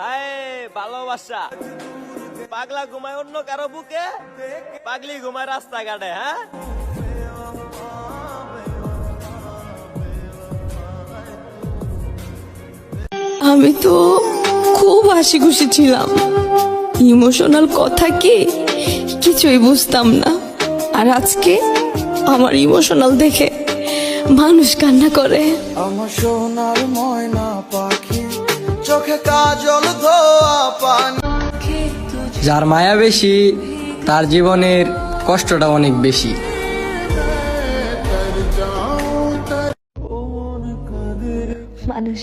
হায় ভালোবাসা। পাগলা ঘুমায় অন্য কারও বুকে? পাগলি ঘুমায় রাস্তাঘাটে হ্যাঁ? আমি তো খুব হাসি খুশি ছিলাম। ইমোশনাল কথা কি? কিছুই বুঝতাম না। আর আজকে আমার ইমোশনাল দেখে মানুষ কান্না করে। আমার সোনার ময়না চোখে কাজল ধোয়া পানি। যার মায়া বেশি তার জীবনের কষ্টটা অনেক বেশি। মানুষ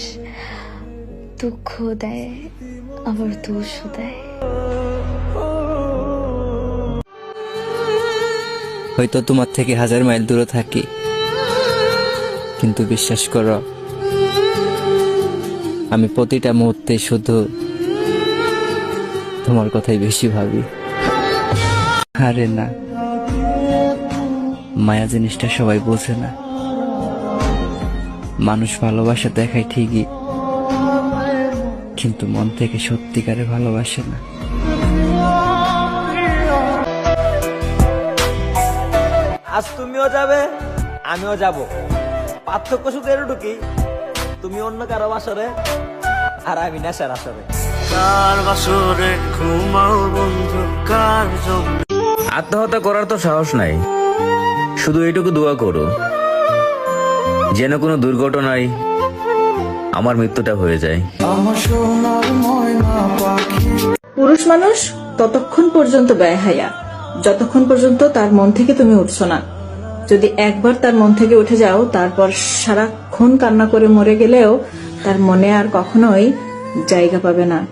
দুঃখ দেয় আবার দোষও দেয়। হয়তো তোমার থেকে হাজার মাইল দূরে থাকি কিন্তু বিশ্বাস করো আমি প্রতিটা মুহূর্তে শুধু তোমার কথাই বেশি ভাবি। আরে না। মায়া জিনিসটা সবাই বোঝে না। মানুষ ভালোবাসা দেখায় ঠিকই, কিন্তু মন থেকে সত্যিকারে ভালোবাসে না। আজ তুমিও যাবে, আমিও যাব। পার্থক্য শুধু এটুকুই তুমি অন্য কারও বাসরে আর আমি নেশার আসরে কার বাসরে ঘুমাও বন্ধু কার আত্মহত্যা করার তো সাহস নাই। শুধু এইটুকু দোয়া করো। যেন কোনো দুর্ঘটনায় আমার মৃত্যুটা হয়ে যায়। পুরুষ মানুষ ততক্ষণ পর্যন্ত ব্যয় হায়া। যতক্ষণ পর্যন্ত তার মন থেকে তুমি উঠছো না। যদি একবার তার মন থেকে উঠে যাও তারপর সারাক্ষণ কান্না করে মরে গেলেও তার মনে আর কখনোই জায়গা পাবে না।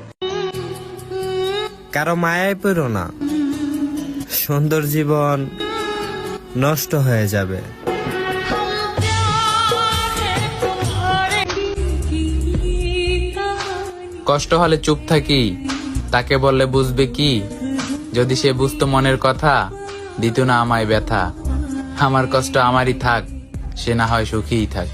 কারও মায়ায় পেরো না। সুন্দর জীবন নষ্ট হয়ে যাবে। কষ্ট হলে চুপ থাকি তাকে বললে বুঝবে কি? যদি সে বুঝতো মনের কথা দিত না আমায় ব্যথা। আমার কষ্ট আমারই থাক সে না হয় সুখীই থাক।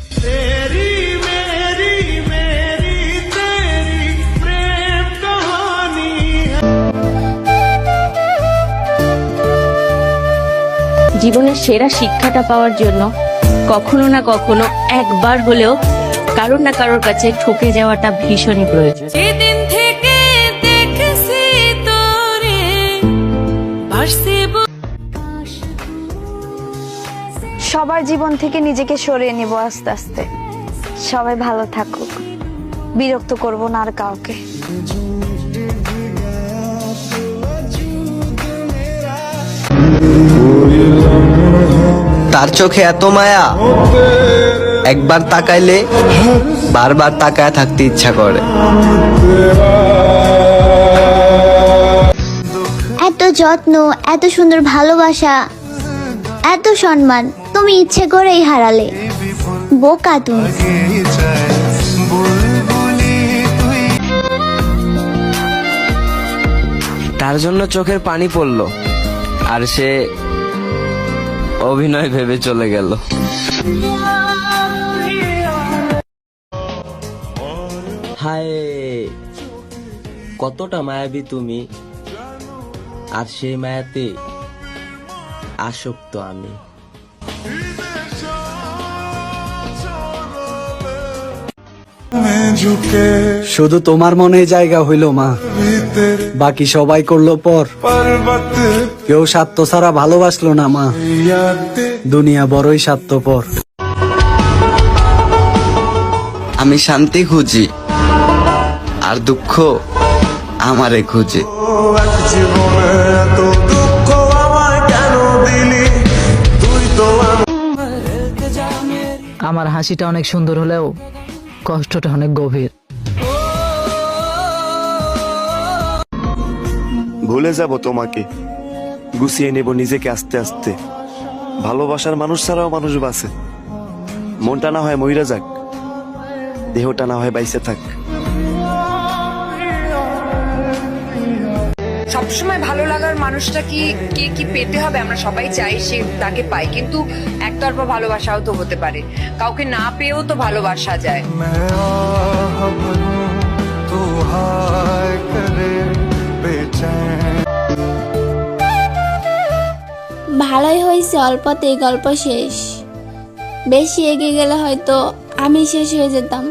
জীবনের সেরা শিক্ষাটা পাওয়ার জন্য কখনো না কখনো একবার হলেও কারোর না কারোর কাছে ঠকে যাওয়াটা ভীষণই প্রয়োজন। সেদিন থেকে দেখছি তোরে সবার জীবন থেকে নিজেকে সরিয়ে নিব আস্তে আস্তে। সবাই ভালো থাকুক। বিরক্ত করব না আর কাউকে। তার চোখে এত মায়া। একবার তাকাইলে বারবার তাকায় থাকতে ইচ্ছা করে। এত যত্ন এত সুন্দর ভালোবাসা এত সম্মান তুমি ইচ্ছে করেই হারালে। বোকা তুমি। তার জন্য চোখের পানি পড়ল। আর সে অভিনয় ভেবে চলে গেল। হায় কতটা মায়াবী তুমি। আর সেই মায়াতে আসক্ত আমি। শুধু তোমার মনে জায়গা হইল মা। বাকি সবাই করল পর। কেউ স্বার্থ ছাড়া ভালোবাসলো না মা। দুনিয়া বড়ই স্বার্থপর। আমি শান্তি খুঁজি আর দুঃখ আমারে খুঁজে। আমার হাসিটা অনেক সুন্দর হলেও কষ্টটা অনেক গভীর। ভুলে যাব তোমাকে। গুছিয়ে নেব নিজেকে আস্তে আস্তে। ভালোবাসার মানুষ ছাড়াও মানুষ বাঁচে। মনটা না হয় মহিরা যাক। দেহটা না হয় বাইসে থাক। সবসময় ভালো লাগার মানুষটা কি, কে কি পেতে হবে আমরা সবাই চাই, সে তাকে পাই। কিন্তু একতরফা ভালোবাসাও তো হতে পারে। কাউকে না পেয়েও তো ভালোবাসা যায়। ভালোই হয়েছে অল্পতেই গল্প শেষ। বেশি এগিয়ে গেলে হয়তো আমি শেষ হয়ে যেতাম।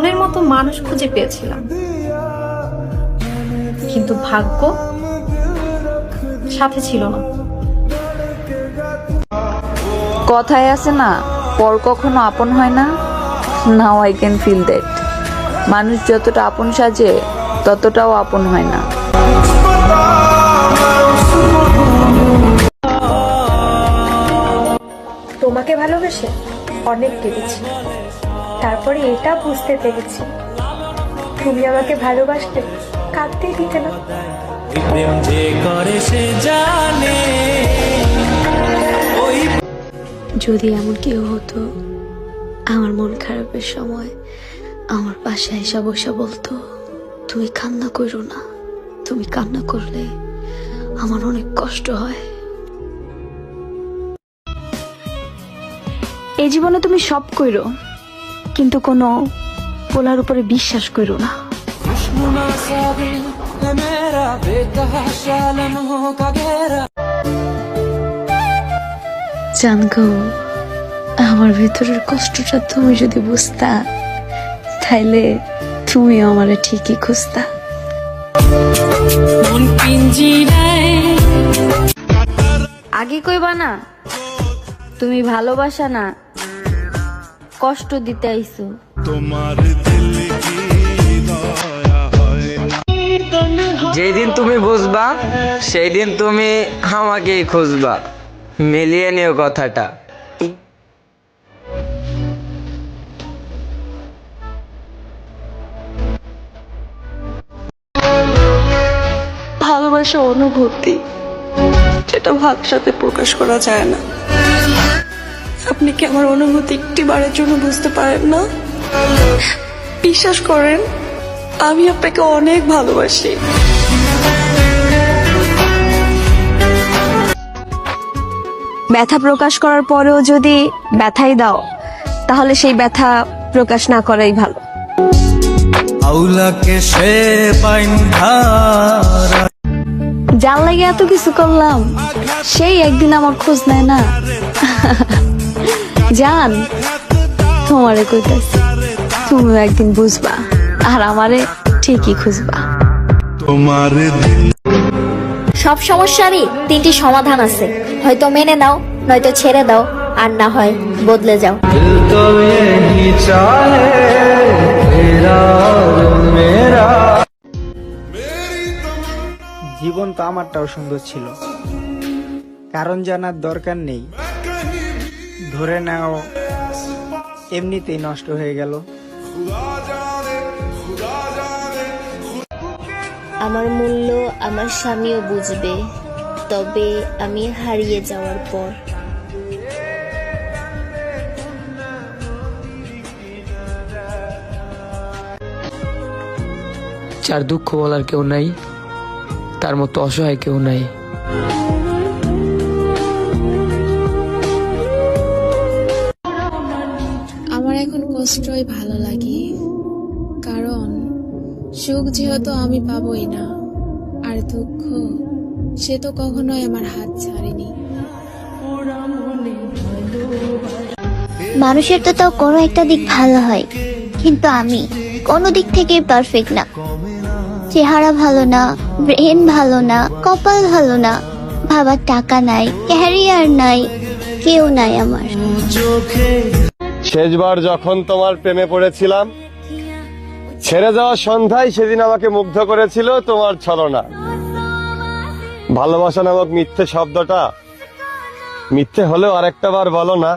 মনের মতো মানুষ খুঁজে পেয়েছিলাম। কিন্তু ভাগ্য সাথে ছিল না। কথায় আছে না পর কখনো আপন হয় না now I can feel that মানুষ যতটা আপন সাজে ততটাও আপন হয় না। তোমাকে ভালোবেসে অনেক কেঁদেছি। তারপরে এটা বুঝতে পেরেছি। তুমি আমাকে ভালোবাসতে কাঁদতেই দিতে না। যদি এমন কেউ হতো আমার মন খারাপের সময় আমার পাশে এসে বসে বলতো তুমি কান্না করো না। তুমি কান্না করলে আমার অনেক কষ্ট হয়। এই জীবনে তুমি সব কইরো। কিন্তু কোনো পোলার উপরে বিশ্বাস করো না। জানগো আমার ভেতরের কষ্টটা তুমি যদি বুঝতা তাইলে তুমিও আমারে ঠিকই খুঁজতা। আগে কইবা না তুমি ভালোবাসা না কষ্ট দিতে আইছো যেদিন তুমি বুঝবা সেই দিন তুমি আমাকেই খুঁজবা। মিলিয়ে নিও কথাটা। ভালোবাসা অনুভূতি যেটা ভাষাতে প্রকাশ করা যায় না। আপনি কি আমার অনুভূতি একটি বারের জন্য বুঝতে পারেন না? বিশ্বাস করেন আমি আপনাকে অনেক ভালোবাসি। ব্যথা প্রকাশ করার পরেও যদি ব্যথাই দাও তাহলে সেই ব্যথা প্রকাশ না করাই ভালো। জান লাগে এত কিছু করলাম সেই একদিন আমার খোঁজ নেয় না। জান তোমারে কইতাছি তুমিও একদিন বুঝবা আর আমারে ঠিকই খুঁজবা। সব সমস্যারই তিনটি সমাধান আছে। হয়তো মেনে নাও নয়তো ছেড়ে দাও আর না হয় বদলে যাও। জীবন তো আমারটাও সুন্দর ছিল। কারণ জানার দরকার নেই। ধরে নাও এমনিতেই নষ্ট হয়ে গেল। আমার মূল্য আমার স্বামীও বুঝবে তবে আমি হারিয়ে যাওয়ার পর। যার দুঃখ বলার কেউ নাই তার মতো অসহায় কেউ নাই। কষ্টই ভালো লাগে, কারণ সুখ যেহেতু আমি পাবই না, আর দুঃখ সে তো কখনোই আমার হাত ছাড়েনি। মানুষের তো তাও কোনো একটা দিক ভালো হয়, কিন্তু আমি কোনো দিক থেকে পারফেক্ট না। চেহারা ভালো না ব্রেন ভালো না, কপাল ভালো না ভাবার টাকা নাই ক্যারিয়ার নাই, কেউ নাই আমার। শেষবার যখন তোমার প্রেমে পড়েছিলাম, ছেড়ে যাওয়ার সন্ধ্যায় সেদিন আমাকে মুগ্ধ করেছিল তোমার ছলনা। ভালোবাসা নামক মিথ্যে শব্দটা মিথ্যে হলেও আরেকটা বার বলো না।